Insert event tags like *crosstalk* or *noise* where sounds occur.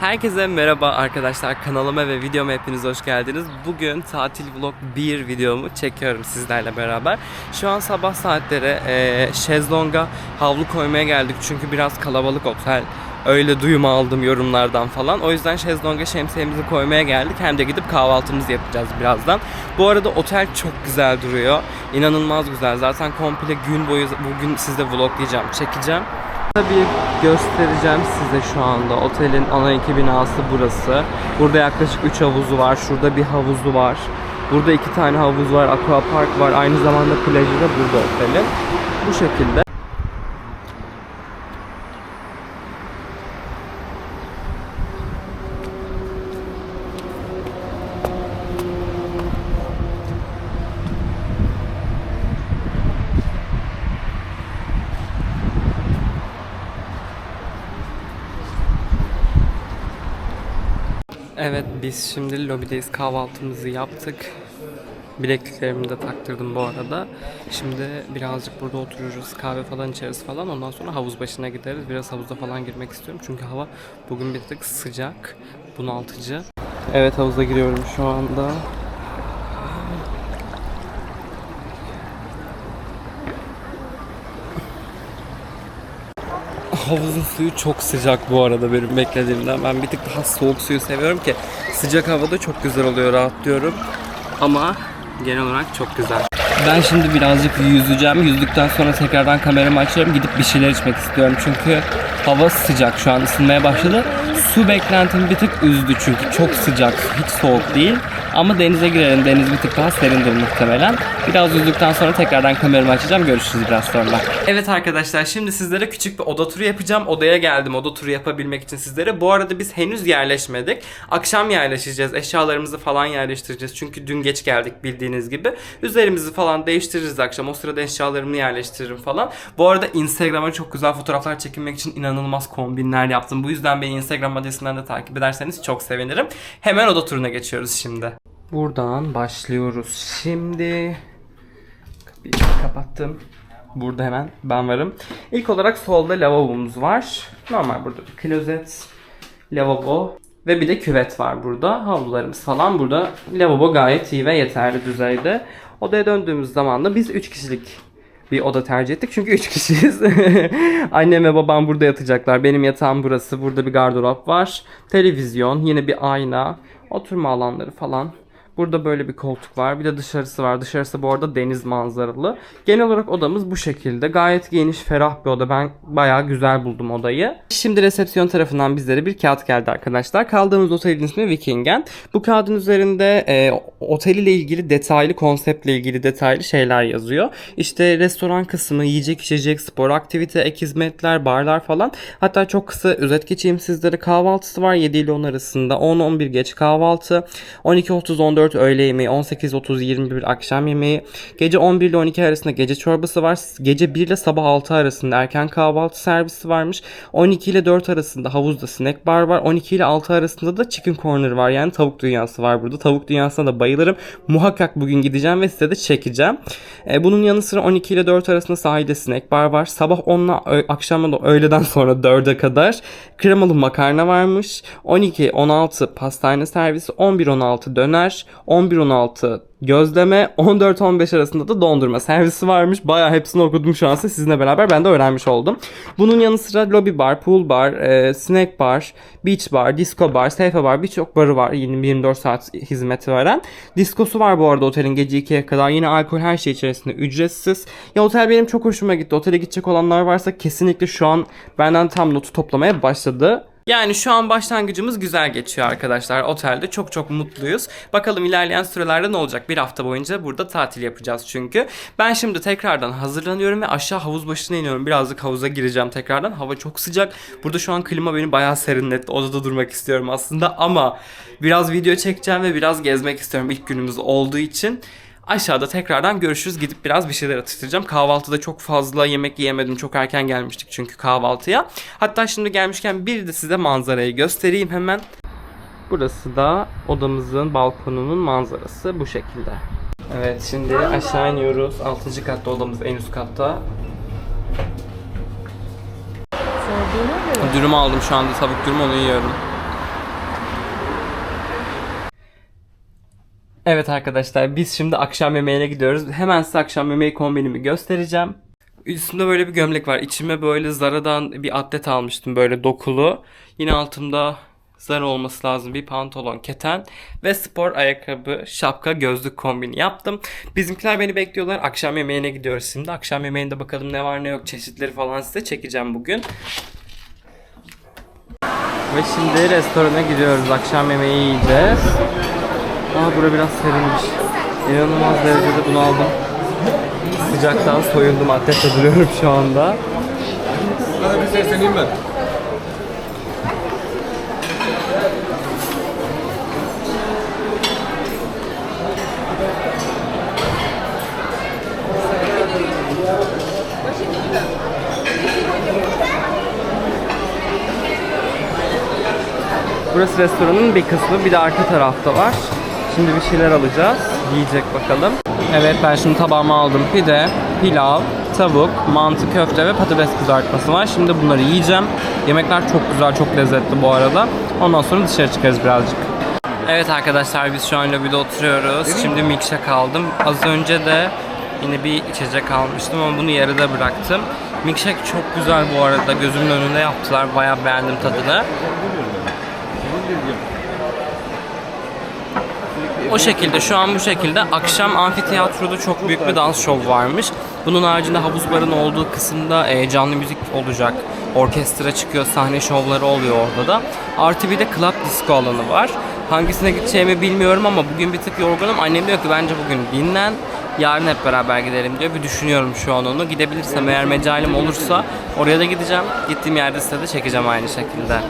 Herkese merhaba arkadaşlar kanalıma ve videoma hepiniz hoş geldiniz. Bugün tatil vlog 1 videomu çekiyorum sizlerle beraber. Şu an sabah saatleri e, şezlonga havlu koymaya geldik çünkü biraz kalabalık otel. Öyle duyum aldım yorumlardan falan. O yüzden şezlonga şemsiyemizi koymaya geldik. Hem de gidip kahvaltımızı yapacağız birazdan. Bu arada otel çok güzel duruyor. İnanılmaz güzel. Zaten komple gün boyu bugün size vloglayacağım, çekeceğim. Bir göstereceğim size şu anda. Otelin ana iki binası burası. Burada yaklaşık 3 havuzu var. Şurada bir havuzu var. Burada iki tane havuz var. Aqua park var. Aynı zamanda plajı da burada otelin. Bu şekilde. Evet biz şimdi lobideyiz kahvaltımızı yaptık. Bilekliklerimi de taktırdım bu arada. Şimdi birazcık burada otururuz, kahve falan içeriz falan. Ondan sonra havuz başına gideriz. Biraz havuzda falan girmek istiyorum. Çünkü hava bugün bir tık sıcak, bunaltıcı. Evet havuza giriyorum şu anda. Havuzun suyu çok sıcak bu arada benim beklediğimden. Ben bir tık daha soğuk suyu seviyorum ki sıcak havada çok güzel oluyor, rahatlıyorum. Ama genel olarak çok güzel. Ben şimdi birazcık yüzeceğim. Yüzdükten sonra tekrardan kameramı açıyorum. Gidip bir şeyler içmek istiyorum. Çünkü hava sıcak şu an ısınmaya başladı. Su beklentimi bir tık üzdü çünkü çok sıcak, hiç soğuk değil. Ama denize girelim. Deniz bir tık daha serindir muhtemelen. Biraz yüzdükten sonra tekrardan kameramı açacağım. Görüşürüz biraz sonra. Evet arkadaşlar şimdi sizlere küçük bir oda turu yapacağım. Odaya geldim oda turu yapabilmek için sizlere. Bu arada biz henüz yerleşmedik. Akşam yerleşeceğiz. Eşyalarımızı falan yerleştireceğiz. Çünkü dün geç geldik bildiğiniz gibi. Üzerimizi falan değiştiririz akşam. O sırada eşyalarımı yerleştiririm falan. Bu arada Instagram'a çok güzel fotoğraflar çekinmek için inanılmaz kombinler yaptım. Bu yüzden beni Instagram adresinden de takip ederseniz çok sevinirim. Hemen oda turuna geçiyoruz şimdi. Buradan başlıyoruz. Şimdi kapıyı kapattım. Burada hemen ben varım. İlk olarak solda lavabomuz var. Normal burada bir klozet, lavabo ve bir de küvet var burada. Havlularımız falan burada. Lavabo gayet iyi ve yeterli düzeyde. Odaya döndüğümüz zaman da biz 3 kişilik bir oda tercih ettik. Çünkü 3 kişiyiz. *laughs* Annem ve babam burada yatacaklar. Benim yatağım burası. Burada bir gardırop var. Televizyon, yine bir ayna, oturma alanları falan. Burada böyle bir koltuk var. Bir de dışarısı var. Dışarısı bu arada deniz manzaralı. Genel olarak odamız bu şekilde. Gayet geniş, ferah bir oda. Ben bayağı güzel buldum odayı. Şimdi resepsiyon tarafından bizlere bir kağıt geldi arkadaşlar. Kaldığımız otelin ismi Vikingen. Bu kağıdın üzerinde e, oteliyle ilgili detaylı, konseptle ilgili detaylı şeyler yazıyor. İşte restoran kısmı, yiyecek içecek, spor aktivite, ek hizmetler, barlar falan. Hatta çok kısa özet geçeyim sizlere. Kahvaltısı var 7 ile 10 arasında. 10-11 geç kahvaltı. 12.30-14 öğle yemeği. 18.30-21 akşam yemeği. Gece 11 ile 12 arasında gece çorbası var. Gece 1 ile sabah 6 arasında erken kahvaltı servisi varmış. 12 ile 4 arasında havuzda snack bar var. 12 ile 6 arasında da chicken corner var. Yani tavuk dünyası var burada. Tavuk dünyasına da bayılırım. Muhakkak bugün gideceğim ve size de çekeceğim. E, bunun yanı sıra 12 ile 4 arasında sahilde snack bar var. Sabah 10 ile ö- akşam da öğleden sonra 4'e kadar kremalı makarna varmış. 12 16 pastane servisi, 11 16 döner, 11 16 gözleme, 14 15 arasında da dondurma servisi varmış. Bayağı hepsini okudum şu an sizinle beraber ben de öğrenmiş oldum. Bunun yanı sıra lobby bar, pool bar, e, snack bar, beach bar, disco bar, seyfe bar birçok barı var. Yine 24 saat hizmeti veren. Diskosu var bu arada otelin gece 2'ye kadar. Yine alkol her şey içerisinde ücretsiz. Ya otel benim çok hoşuma gitti. Otele gidecek olanlar varsa kesinlikle şu an benden tam notu toplamaya başladı. Yani şu an başlangıcımız güzel geçiyor arkadaşlar. Otelde çok çok mutluyuz. Bakalım ilerleyen sürelerde ne olacak? Bir hafta boyunca burada tatil yapacağız çünkü. Ben şimdi tekrardan hazırlanıyorum ve aşağı havuz başına iniyorum. Birazcık havuza gireceğim tekrardan. Hava çok sıcak. Burada şu an klima beni bayağı serinletti. Odada durmak istiyorum aslında ama biraz video çekeceğim ve biraz gezmek istiyorum ilk günümüz olduğu için. Aşağıda tekrardan görüşürüz. Gidip biraz bir şeyler atıştıracağım. Kahvaltıda çok fazla yemek yiyemedim. Çok erken gelmiştik çünkü kahvaltıya. Hatta şimdi gelmişken bir de size manzarayı göstereyim hemen. Burası da odamızın balkonunun manzarası bu şekilde. Evet şimdi aşağı iniyoruz. 6. katta odamız en üst katta. Dürüm aldım şu anda tavuk dürüm onu yiyorum. Evet arkadaşlar biz şimdi akşam yemeğine gidiyoruz. Hemen size akşam yemeği kombinimi göstereceğim. Üstümde böyle bir gömlek var. İçime böyle Zara'dan bir atlet almıştım böyle dokulu. Yine altımda Zara olması lazım bir pantolon, keten ve spor ayakkabı, şapka, gözlük kombini yaptım. Bizimkiler beni bekliyorlar. Akşam yemeğine gidiyoruz şimdi. Akşam yemeğinde bakalım ne var ne yok çeşitleri falan size çekeceğim bugün. Ve şimdi restorana gidiyoruz. Akşam yemeği yiyeceğiz. Aa bura biraz serinmiş. İnanılmaz derecede bunu aldım. Sıcaktan soyundum. Atletle duruyorum şu anda. Sana bir sesleneyim ben. Burası restoranın bir kısmı. Bir de arka tarafta var. Şimdi bir şeyler alacağız. Yiyecek bakalım. Evet ben şimdi tabağıma aldım. Pide, pilav, tavuk, mantı, köfte ve patates kızartması var. Şimdi bunları yiyeceğim. Yemekler çok güzel, çok lezzetli bu arada. Ondan sonra dışarı çıkarız birazcık. Evet arkadaşlar biz şu an lobide oturuyoruz. Şimdi milkshake aldım. Az önce de yine bir içecek almıştım ama bunu yarıda bıraktım. Milkshake çok güzel bu arada. Gözümün önünde yaptılar. Bayağı beğendim tadını. O şekilde şu an bu şekilde akşam amfiteyatroda çok büyük bir dans şovu varmış. Bunun haricinde havuz barın olduğu kısımda e, canlı müzik olacak. Orkestra çıkıyor, sahne şovları oluyor orada da. Artı bir de club disco alanı var. Hangisine gideceğimi bilmiyorum ama bugün bir tık yorgunum. Annem diyor ki bence bugün dinlen. Yarın hep beraber gidelim diyor. Bir düşünüyorum şu an onu. Gidebilirsem eğer mecalim olursa oraya da gideceğim. Gittiğim yerde size de çekeceğim aynı şekilde.